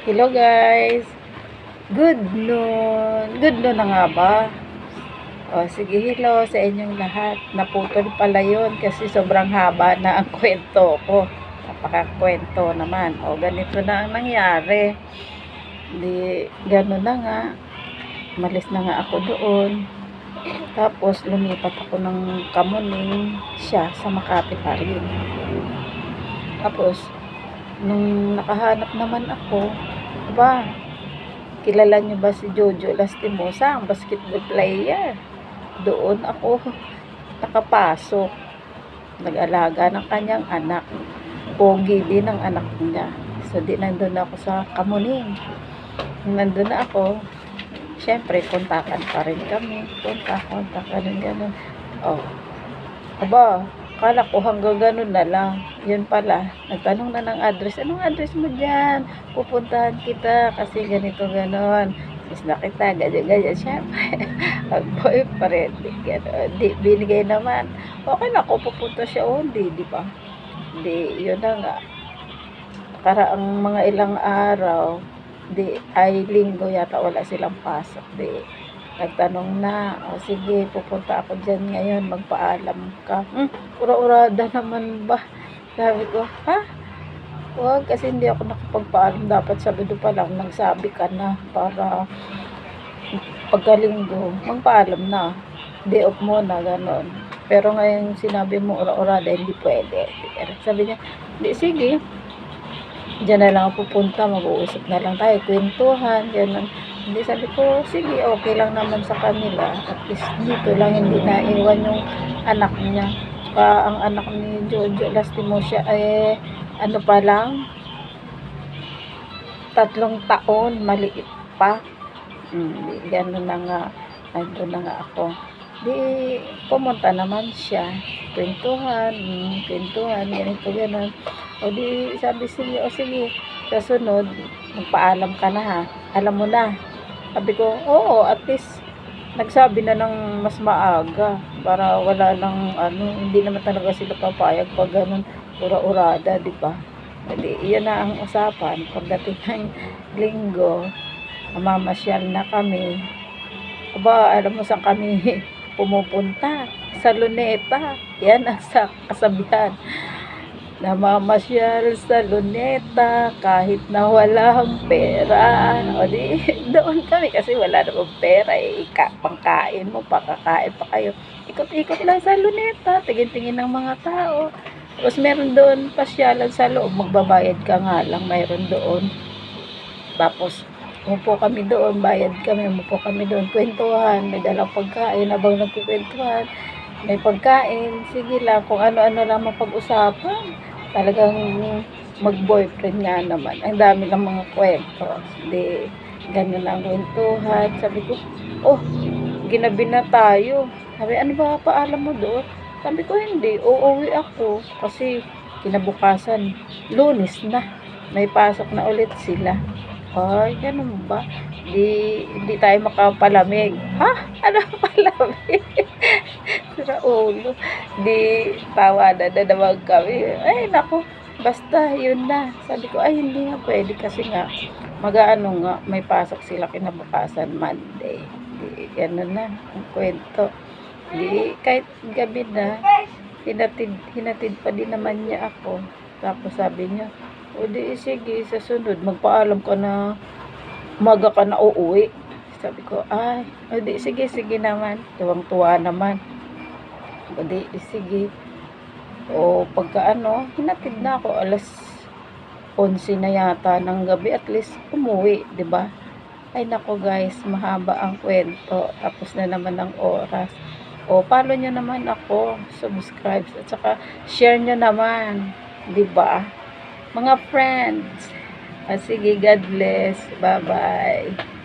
Hello guys. Good noon. Good noon na nga ba? O sige, hello sa inyong lahat. Naputol pala yun kasi sobrang haba na ang kwento ko. Napakakwento naman. O ganito na ang nangyari. Di, gano'n na nga. Malis na nga ako doon. Tapos lumipat ako ng kamuning siya sa Makati pa rin. Tapos, nung nakahanap naman ako, ba, kilala niyo ba si Jojo Lastimosa, ang basketball player? Doon ako nakapasok. Nag-alaga ng kanyang anak. Pogi din ang anak niya. So, di nandun ako sa Kamuning. Nandun na ako, syempre, kontakan pa rin kami. Kontak, kontak, ganun, ganun. Oh. Aba, kala ko hanggang ganun na lang. Yun pala, nagtanong na ng address. Anong address mo dyan? Pupuntahan kita kasi ganito, ganon. Miss na kita, ganyan, ganyan. Siyempre, ang boyfriend, gano'n. Di, binigay naman. Okay na ako, pupunta siya o hindi, di ba? Di, yun na nga. Karaang mga ilang araw, di, ay linggo yata wala silang pasok. Di, nagtanong na, o sige, pupunta ako dyan ngayon, magpaalam ka. Hmm, ura-urada naman ba? Sabi ko, ha? Huwag, kasi hindi ako nakapagpaalam. Dapat Sabado pa lang, nagsabi ka na para pagkalinggo, magpaalam na. Day off mo na, ganon. Pero ngayon sinabi mo ura-urada, hindi pwede. Sabi niya, di sige. Diyan na lang ako pupunta, mag-uusap na lang tayo, kwentuhan, gano'n. Hindi sabi ko, sige, okay lang naman sa kanila. At least dito lang hindi naiwan yung anak niya. Pa, ang anak ni Jojo Lastimosia, eh, ano pa lang, tatlong taon, maliit pa. Hmm, gano'n na nga, nandun na nga ako. Di, pumunta naman siya. Kwentuhan, hmm, kwentuhan, ganito, gano'n. O di, sabi sige, o sige, sa sunod, magpaalam ka na ha. Alam mo na. Sabi ko, oo, at least, nagsabi na ng mas maaga para wala nang ano, hindi naman talaga sila papayag pag ganun ura-urada, di ba? Hindi, iyan na ang usapan. Pagdating ng linggo, mamasyal na kami. Aba, alam mo saan kami pumupunta? Sa Luneta. Yan ang sa kasabihan. Namamasyal sa Luneta kahit na walang pera. O di, doon kami kasi wala namang pera. Eh, ika, pangkain mo, pakakain pa kayo. Ikot-ikot lang sa Luneta. Tingin-tingin ng mga tao. Tapos meron doon pasyalan sa loob. Magbabayad ka nga lang. Mayroon doon. Tapos, umupo kami doon. Bayad kami. Umupo kami doon. Kwentuhan. May dalang pagkain. Habang nagkukwentuhan. May pagkain. Sige lang. Kung ano-ano lang mapag-usapan. Talagang mag-boyfriend nga naman. Ang dami ng mga kwento. Hindi, ganun ang kwentuhan. Sabi ko, oh, ginabi na tayo. Sabi, ano ba paalam mo doon? Sabi ko, hindi. Uuwi ako. Kasi kinabukasan, lunis na. May pasok na ulit sila. Ay, ganun ba? Di, hindi tayo makapalamig. Ha? Ano palamig? Sira ulo. Di, tawa na na naman kami. Ay, naku. Basta, yun na. Sabi ko, ay, hindi nga pwede kasi nga, mag-ano nga, may pasok sila kinabukasan Monday. Di, ganun na, ang kwento. Di, kahit gabi na, hinatid, hinatid pa din naman niya ako. Tapos sabi niya, o di, sige, sa sunod, magpaalam ka na, umaga ka na uuwi. Sabi ko, ay, o di, sige, sige naman. Tuwang-tuwa naman. O di, sige. O pagka ano, hinatid na ako alas 11 na yata ng gabi at least umuwi, ba? Ay nako guys, mahaba ang kwento. Tapos na naman ang oras. O follow nyo naman ako, subscribe at saka share nyo naman, ba? Mga friends. Ah, sige, God bless. Bye-bye.